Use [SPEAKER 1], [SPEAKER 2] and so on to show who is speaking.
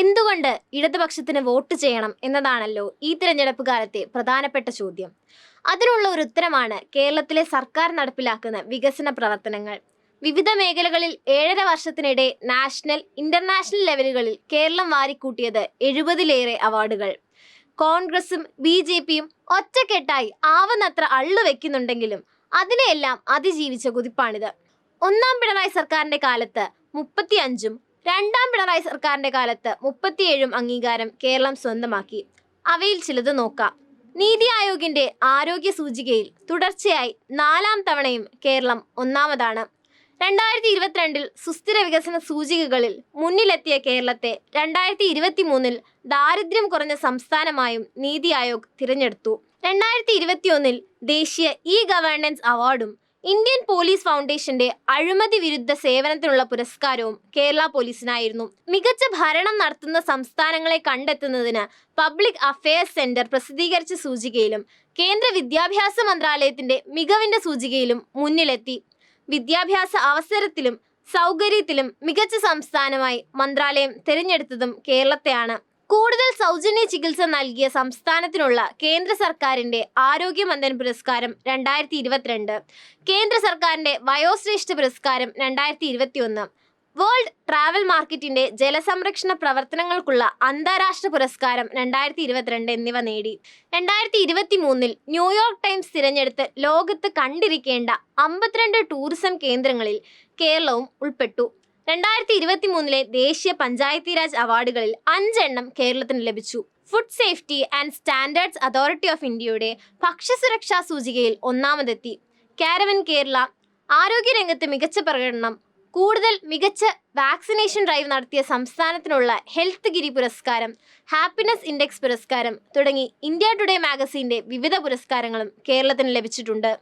[SPEAKER 1] എന്തുകൊണ്ട് ഇടതുപക്ഷത്തിന് വോട്ട് ചെയ്യണം എന്നതാണല്ലോ ഈ തിരഞ്ഞെടുപ്പ് കാലത്തെ പ്രധാനപ്പെട്ട ചോദ്യം. അതിനുള്ള ഒരു ഉത്തരമാണ് കേരളത്തിലെ സർക്കാർ നടപ്പിലാക്കുന്ന വികസന പ്രവർത്തനങ്ങൾ. വിവിധ മേഖലകളിൽ ഏഴര വർഷത്തിനിടെ നാഷണൽ ഇന്റർനാഷണൽ ലെവലുകളിൽ കേരളം വാരിക്കൂട്ടിയത് എഴുപതിലേറെ അവാർഡുകൾ. കോൺഗ്രസും ബി ജെ പിയും ഒറ്റക്കെട്ടായി ആവുന്നത്ര അള്ളുവെക്കുന്നുണ്ടെങ്കിലും അതിനെയെല്ലാം അതിജീവിച്ച കുതിപ്പാണിത്. ഒന്നാം പിണറായി സർക്കാരിന്റെ കാലത്ത് മുപ്പത്തിയഞ്ചും രണ്ടാം പിണറായി സർക്കാരിന്റെ കാലത്ത് മുപ്പത്തിയേഴും അംഗീകാരം കേരളം സ്വന്തമാക്കി. അവയിൽ ചിലത് നോക്കാം. നീതി ആയോഗിന്റെ ആരോഗ്യ സൂചികയിൽ തുടർച്ചയായി നാലാം തവണയും കേരളം ഒന്നാമതാണ്. രണ്ടായിരത്തി ഇരുപത്തിരണ്ടിൽ സുസ്ഥിര വികസന സൂചികകളിൽ മുന്നിലെത്തിയ കേരളത്തെ രണ്ടായിരത്തി ഇരുപത്തി മൂന്നിൽ ദാരിദ്ര്യം കുറഞ്ഞ സംസ്ഥാനമായും നീതി ആയോഗ് തിരഞ്ഞെടുത്തു. രണ്ടായിരത്തി ഇരുപത്തിയൊന്നിൽ ദേശീയ ഇ ഗവേണൻസ് അവാർഡും ഇന്ത്യൻ പോലീസ് ഫൗണ്ടേഷന്റെ അഴിമതി വിരുദ്ധ സേവനത്തിനുള്ള പുരസ്കാരവും കേരള പോലീസിനായിരുന്നു. മികച്ച ഭരണം നടത്തുന്ന സംസ്ഥാനങ്ങളെ കണ്ടെത്തുന്നതിന് പബ്ലിക് അഫയേഴ്സ് സെന്റർ പ്രസിദ്ധീകരിച്ച സൂചികയിലും കേന്ദ്ര വിദ്യാഭ്യാസ മന്ത്രാലയത്തിന്റെ മികവിന്റെ സൂചികയിലും മുന്നിലെത്തി. വിദ്യാഭ്യാസ അവസരത്തിലും സൗകര്യത്തിലും മികച്ച സംസ്ഥാനമായി മന്ത്രാലയം തിരഞ്ഞെടുത്തതും കേരളത്തെയാണ്. കൂടുതൽ സൗജന്യ ചികിത്സ നൽകിയ സംസ്ഥാനത്തിനുള്ള കേന്ദ്ര സർക്കാരിന്റെ ആരോഗ്യമന്ദൻ പുരസ്കാരം രണ്ടായിരത്തി ഇരുപത്തിരണ്ട് കേന്ദ്ര സർക്കാരിന്റെ വയോശ്രേഷ്ഠ പുരസ്കാരം രണ്ടായിരത്തി ഇരുപത്തിയൊന്ന് വേൾഡ് ട്രാവൽ മാർക്കറ്റിന്റെ ജലസംരക്ഷണ പ്രവർത്തനങ്ങൾക്കുള്ള അന്താരാഷ്ട്ര പുരസ്കാരം രണ്ടായിരത്തി ഇരുപത്തിരണ്ട് എന്നിവ നേടി. രണ്ടായിരത്തി ഇരുപത്തി മൂന്നിൽ ന്യൂയോർക്ക് ടൈംസ് തിരഞ്ഞെടുത്ത് ലോകത്ത് കണ്ടിരിക്കേണ്ട അമ്പത്തിരണ്ട് ടൂറിസം കേന്ദ്രങ്ങളിൽ കേരളവും ഉൾപ്പെട്ടു. രണ്ടായിരത്തി ഇരുപത്തി മൂന്നിലെ ദേശീയ പഞ്ചായത്തി രാജ് അവാർഡുകളിൽ അഞ്ചെണ്ണം കേരളത്തിന് ലഭിച്ചു. Food safety and standards authority of ഇന്ത്യയുടെ ഭക്ഷ്യസുരക്ഷാ സൂചികയിൽ ഒന്നാമതെത്തി. കാരവൻ കേരള ആരോഗ്യരംഗത്ത് മികച്ച പ്രകടനം കൂടുതൽ മികച്ച വാക്സിനേഷൻ ഡ്രൈവ് നടത്തിയ സംസ്ഥാനത്തിനുള്ള ഹെൽത്ത് ഗിരി പുരസ്കാരം ഹാപ്പിനെസ് ഇൻഡെക്സ് പുരസ്കാരം തുടങ്ങി ഇന്ത്യ ടുഡേ മാഗസീന്റെ വിവിധ പുരസ്കാരങ്ങളും കേരളത്തിന് ലഭിച്ചിട്ടുണ്ട്.